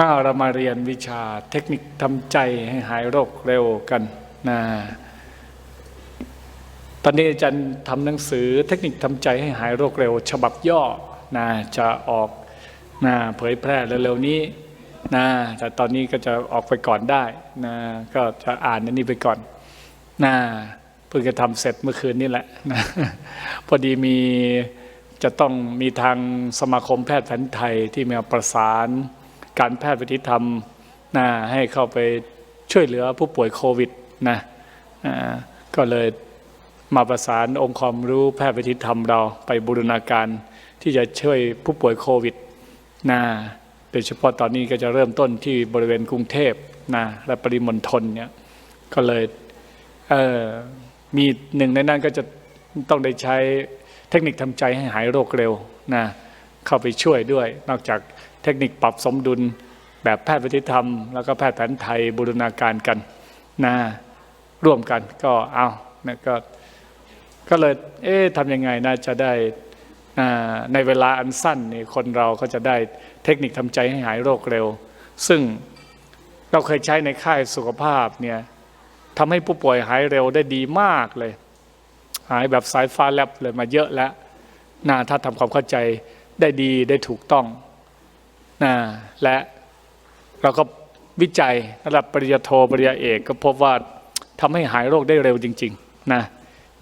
อ้าวเรามาเรียนวิชาเทคนิคทำใจให้หายโรคเร็วกันนะตอนนี้อาจารย์ทำหนังสือเทคนิคทำใจให้หายโรคเร็ว ฉบับย่อนะจะออกนะเผยแพร่เร็วๆนี้นะแต่ตอนนี้ก็จะออกไปก่อนได้นะก็จะอ่านนนี้ไปก่อนนะเพิ่งจะทำเสร็จเมื่อคืนนี่แหละนะพอดีมีจะต้องมีทางสมาคมแพทย์แผนไทยที่มาประสาน การแพทย์วิธีธรรมนะให้เข้าไปช่วยเหลือผู้ป่วยโควิดนะก็เลยมาประสานองค์ความรู้แพทย์วิธีธรรมเราไปบูรณาการที่จะช่วยผู้ป่วยโควิดนะโดยเฉพาะตอนนี้ก็จะเริ่มต้นที่บริเวณกรุงเทพนะและปริมณฑลเนี่ยก็เลยเออมีหนึ่งในนั้นก็จะต้องได้ใช้เทคนิคทำใจให้หายโรคเร็วนะ เข้าไปช่วยด้วย นอกจากเทคนิคปรับสมดุลแบบแพทย์วิธรรม แล้วก็แพทย์แผนไทยบูรณาการกันนะร่วมกันก็เอานะก็ก็เลยเอ๊ะทำยังไงนะจะได้อ่าในเวลาอันสั้นนี่คนเราก็จะได้เทคนิคทำใจให้หายโรคเร็ว ซึ่งเราเคยใช้ในค่ายสุขภาพเนี่ยทำให้ผู้ป่วยหายเร็วได้ดีมากเลย หายแบบสายฟ้าแลบเลยมาเยอะแล้วนะถ้าทำความเข้าใจ ได้ดีได้ถูกต้องนะและเราก็วิจัยระดับปริญญาโทปริญญาเอกก็พบว่าทำให้หายโรคได้เร็วจริงๆนะ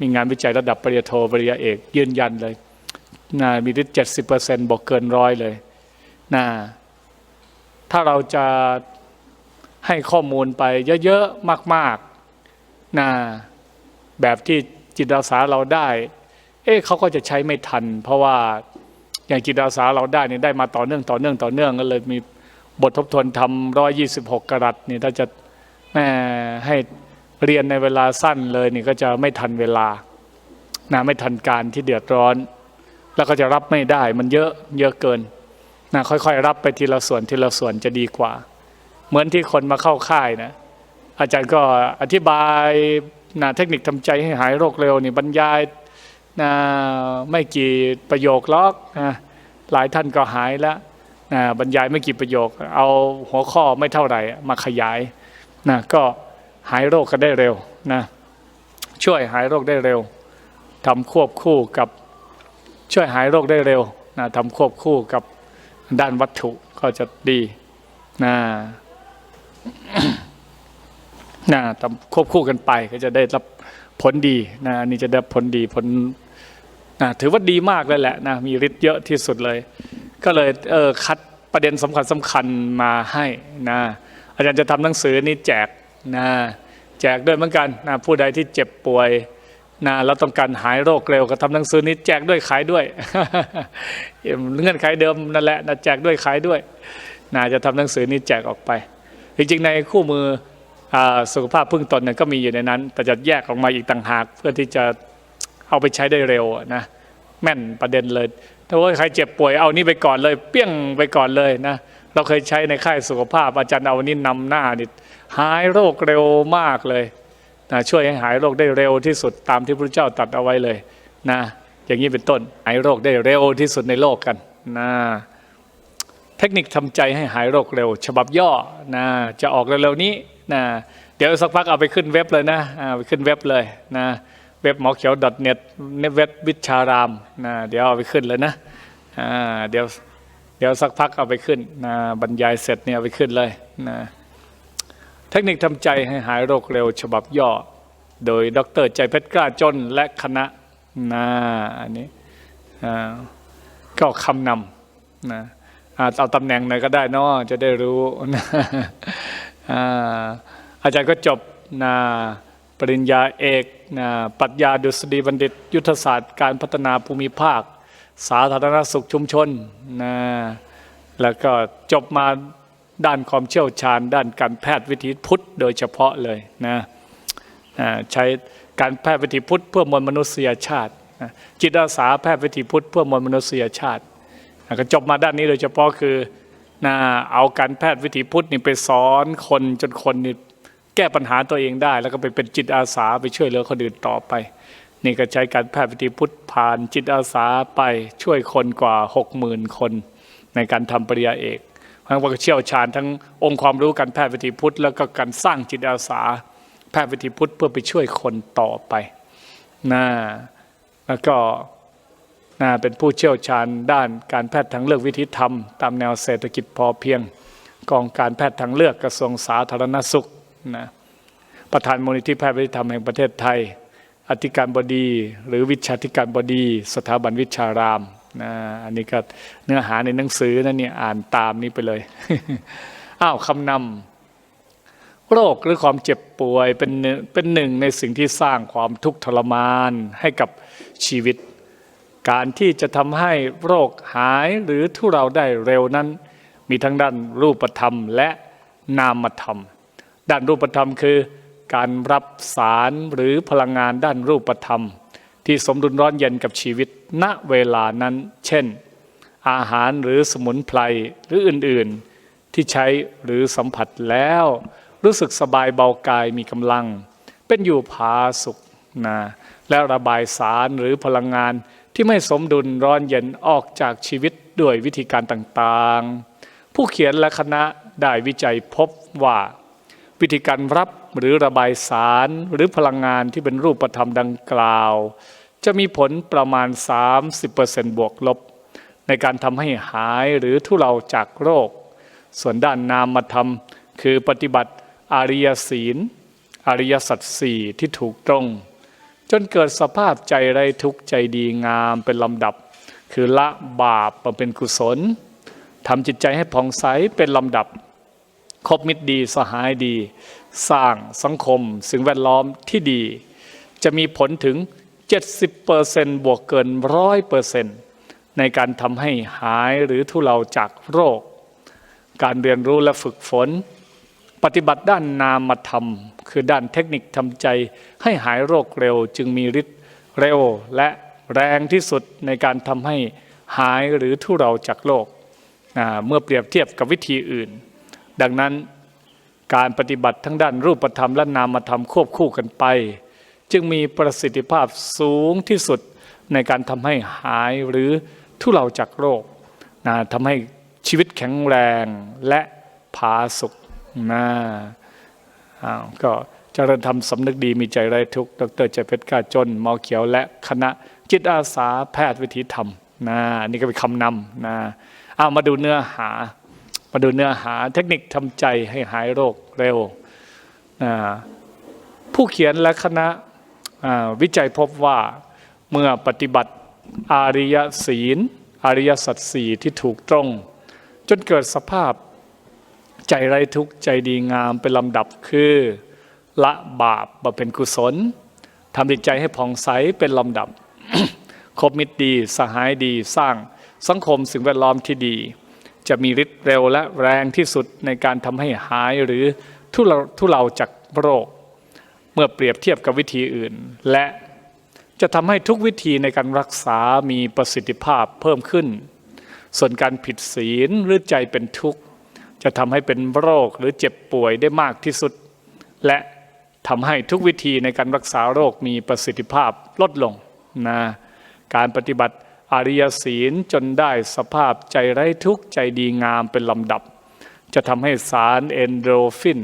มีงานวิจัยระดับปริญญาโทปริญญาเอก ยืนยันเลยนะมีได้เจ็ดสิบเปอร์เซ็นต์บอกเกินร้อยเลยนะถ้าเราจะให้ข้อมูลไปเยอะๆมากๆนะแบบที่จิตอาสาเราได้ เอ๊ะเขาก็จะใช้ไม่ทัน เพราะว่า อย่างจิตอาสาเราได้เนี่ยได้มาต่อเนื่องต่อเนื่องต่อเนื่องก็เลยมีบททบทวนทำร้อยยี่สิบหกกรัตนี่ถ้าจะแม่ให้เรียนในเวลาสั้นเลยนี่ก็จะไม่ทันเวลานะไม่ทันการที่เดือดร้อน แล้วก็จะรับไม่ได้มันเยอะเยอะเกินนะค่อยๆ รับไปทีละส่วนทีละส่วนจะดีกว่า เหมือนที่คนมาเข้าค่ายนะอาจารย์ก็อธิบายนะเทคนิคทำใจให้หายโรคเร็วนี่บรรยาย นะไม่กี่ประโยคล็อกนะหลายท่านก็หายแล้วนะบรรยายไม่กี่ประโยค เอาหัวข้อไม่เท่าไหร่มาขยายนะก็หายโรคกันได้เร็วนะช่วยหายโรคได้เร็วทำควบคู่กับช่วยหายโรคได้เร็วนะทำควบคู่กับด้านวัตถุก็จะดีนะนะทำควบคู่กันไปก็จะได้รับผลดีนะนี่จะได้ผลดีผล นะถือว่าดีมากเลยแหละนะมีฤทธิ์เยอะที่สุดเลย ก็เลยเออคัดประเด็นสำคัญสำคัญมาให้นะอาจารย์จะทำหนังสือนี้แจกนะแจกด้วยเหมือนกันนะผู้ใดที่เจ็บป่วยนะแล้วต้องการหายโรคเร็วก็ทำหนังสือนี้แจกด้วยขายด้วยเงื่อนไขเดิมนั่นแหละนะแจกด้วยขายด้วยนะจะทำหนังสือนี้แจกออกไป จริงๆในคู่มืออสุขภาพพึ่งตนเนี่ยก็มีอยู่ในนั้น แต่จะแยกออกมาอีกต่างหากเพื่อที่จะ เอาไปใช้ได้เร็วนะแม่นประเด็นเลย ถ้าว่าใครเจ็บป่วยเอานี่ไปก่อนเลย เปี้ยงไปก่อนเลยนะเราเคยใช้ในค่ายสุขภาพ อาจารย์เอานี่นำหน้านี่หายโรคเร็วมากเลยนะช่วยให้หายโรคได้เร็วที่สุดตามที่พระเจ้าตรัสเอาไว้เลยนะอย่างนี้เป็นต้นหายโรคได้เร็วที่สุดในโลกกันนะเทคนิคทำใจให้หายโรคเร็ว ฉบับย่อนะจะออกเร็วๆนี้นะเดี๋ยวสักพักเอาไปขึ้นเว็บเลยนะเอาไปขึ้นเว็บเลยนะ เว็บหมอเขียว .net เว็บวิชารามนะเดี๋ยวเอาไปขึ้นเลยนะอ่าเดี๋ยวเดี๋ยวสักพักเอาไปขึ้นนะบรรยายเสร็จเนี่ยเอาไปขึ้นเลยนะเทคนิคทำใจให้หายโรคเร็วฉบับย่อ โดยดรใจเพชรกล้าจนและคณะนะอันนี้อ่าก็คำนำนะอ่าเอาตำแหน่งหน่อยก็ได้นาะจะได้รู้นะอาอาจารย์ก็จบนะ ปริญญาเอกนะปรัชญาดุษฎีบัณฑิต ยุทธศาสตร์การพัฒนาภูมิภาค สาธารณสุขชุมชนนะแล้วก็จบมาด้านความเชี่ยวชาญ ด้านการแพทย์วิถีพุทธโดยเฉพาะเลยนะอ่าใช้การแพทย์วิถีพุทธเพื่อมวลมนุษยชาตินะจิตอาสาแพทย์วิถีพุทธเพื่อมวลมนุษยชาตินะก็จบมาด้านนี้โดยเฉพาะคือนะเอาการแพทย์วิถีพุทธนี่ไปสอนคนจนคนนี่ แก้ปัญหาตัวเองได้ แล้วก็ไปเป็นจิตอาสาไปช่วยเหลือคนอื่นต่อไป นี่ก็ใช้การแพทย์วิถีพุทธผ่านจิตอาสาไปช่วยคนกว่าหกหมื่นคน ในการทำปริญญาเอกเพราะฉะนั้นว่าเชี่ยวชาญทั้งองค์ความรู้การแพทย์วิถีพุทธแล้วก็การสร้างจิตอาสา แพทย์วิถีพุทธเพื่อไปช่วยคนต่อไปนะแล้วก็นะเป็นผู้เชี่ยวชาญด้านการแพทย์ทางเลือกวิธีธรรม ตามแนวเศรษฐกิจพอเพียง กองการแพทย์ทางเลือกกระทรวงสาธารณสุข นะประธานมูลนิธิแพทย์วิถีธรรมแห่งประเทศไทย อธิการบดี หรือวิชาธิการบดี สถาบันวิชารามนะอันนี้ก็เนื้อหาในหนังสือนั่นเนี่ยอ่านตามนี้ไปเลย อ้าวคำนำโรคหรือความเจ็บป่วยเป็นเป็นหนึ่งในสิ่งที่สร้างความทุกข์ทรมานให้กับชีวิต การที่จะทำให้โรคหายหรือทุเราได้เร็วนั้น มีทั้งด้านรูปธรรมและนามธรรม ด้านรูปธรรมคือ การรับสารหรือพลังงานด้านรูปธรรม ที่สมดุลร้อนเย็นกับชีวิต ณเวลานั้น เช่น อาหารหรือสมุนไพรหรืออื่นๆ ที่ใช้หรือสัมผัสแล้ว รู้สึกสบายเบากายมีกำลัง เป็นอยู่ผาสุขนะและระบายสารหรือพลังงานที่ไม่สมดุลร้อนเย็นออกจากชีวิตด้วยวิธีการต่างๆ ผู้เขียนและคณะได้วิจัยพบว่า วิธีการรับหรือระบายสารหรือพลังงานที่เป็นรูปธรรมดังกล่าว จะมีผลประมาณ 30%บวกลบ ในการทำให้หายหรือทุเลาจากโรค ส่วนด้านนามธรรมคือปฏิบัติอริยศีล อริยสัจสี่ที่ถูกตรง จนเกิดสภาพใจไร้ทุกข์ใจดีงามเป็นลำดับ คือละบาปมาเป็นกุศลทำจิตใจให้ผ่องใสเป็นลำดับ คบมิตรดีสหายดี สร้างสังคมสิ่งแวดล้อมที่ดี จะมีผลถึง 70%บวกเกินร้อยเปอร์เซ็นต์ในการทำให้หายหรือทุเลาจากโรค การเรียนรู้และฝึกฝน ปฏิบัติด้านนามธรรม คือด้านเทคนิคทำใจให้หายโรคเร็วจึงมีฤทธิ์เร็วและแรงที่สุดในการทำให้หายหรือทุเราจากโรคเมื่อเปรียบเทียบกับวิธีอื่น ดังนั้นการปฏิบัติทั้งด้านรูปธรรมและนามธรรมควบคู่กันไป จึงมีประสิทธิภาพสูงที่สุดในการทำให้หายหรือทุเลาจากโรคนะทำให้ชีวิตแข็งแรงและผาสุกนะอ้าวก็เจริญธรรมสำนึกดีมีใจไร้ทุกข์ดรเจเพชรกาจนหมอเขียวและคณะจิตอาสาแพทย์วิถีธรรมนะนี่ก็เป็นคำนำนะเอามาดูเนื้อหา มาดูเนื้อหาเทคนิคทำใจให้หายโรคเร็ว ผู้เขียนและคณะวิจัยพบว่าเมื่อปฏิบัติอาริยศีล อริยสัจสี่ที่ถูกตรง จนเกิดสภาพใจไร้ทุกข์ใจดีงามเป็นลำดับคือ ละบาปมาเป็นกุศลทำจิตใจให้ผ่องใสเป็นลำดับ คบมิตรดี สหายดี สร้างสังคมสิ่งแวดล้อมที่ดี จะมีฤทธิ์เร็วและแรงที่สุดในการทำให้หายหรือทุเลาทุเลาจากโรค เมื่อเปรียบเทียบกับวิธีอื่น และจะทำให้ทุกวิธีในการรักษามีประสิทธิภาพเพิ่มขึ้น ส่วนการผิดศีลหรือใจเป็นทุกข์ จะทำให้เป็นโรคหรือเจ็บป่วยได้มากที่สุด และทำให้ทุกวิธีในการรักษาโรคมีประสิทธิภาพลดลงนะการปฏิบัติ อริยศีลจนได้สภาพใจไร้ทุกข์ใจดีงามเป็นลำดับ จะทำให้สารเอนโดรฟิน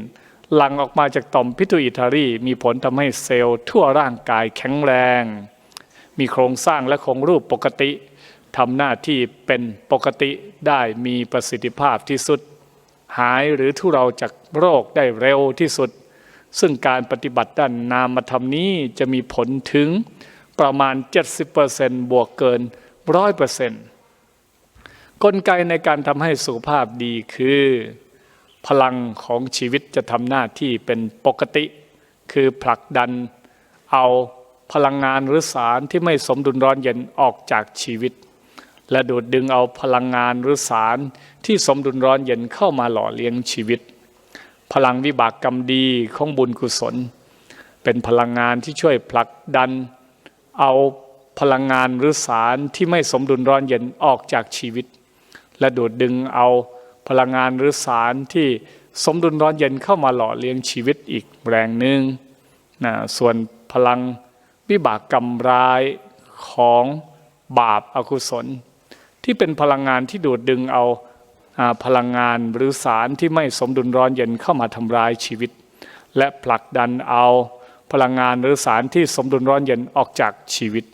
หลั่งออกมาจากต่อมพิทูอิทารีมีผลทำให้เซลล์ทั่วร่างกายแข็งแรง มีโครงสร้างและคงรูปปกติทำหน้าที่เป็นปกติได้มีประสิทธิภาพที่สุด หายหรือทุเราจากโรคได้เร็วที่สุด ซึ่งการปฏิบัติด้านนามธรรมนี้จะมีผลถึงประมาณ 70%บวกเกิน 100%กลไกในการทำให้สุขภาพดีคือ พลังของชีวิตจะทำหน้าที่เป็นปกติ คือผลักดัน เอาพลังงานหรือสารที่ไม่สมดุลร้อนเย็นออกจากชีวิต และดูดดึงเอาพลังงานหรือสารที่สมดุลร้อนเย็นเข้ามาหล่อเลี้ยงชีวิต พลังวิบากกรรมดีของบุญกุศล เป็นพลังงานที่ช่วยผลักดัน เอา พลังงานหรือสารที่ไม่สมดุลร้อนเย็นออกจากชีวิต และดูดดึงเอาพลังงานหรือสารที่สมดุลร้อนเย็นเข้ามาหล่อเลี้ยงชีวิตอีกแรงหนึ่งนะส่วนพลังวิบากกรรมร้ายของบาปอากุศล ที่เป็นพลังงานที่ดูดดึงเอาอ่าพลังงานหรือสารที่ไม่สมดุลร้อนเย็นเข้ามาทำร้ายชีวิต และผลักดันเอาพลังงานหรือสารที่สมดุลร้อนเย็นออกจากชีวิต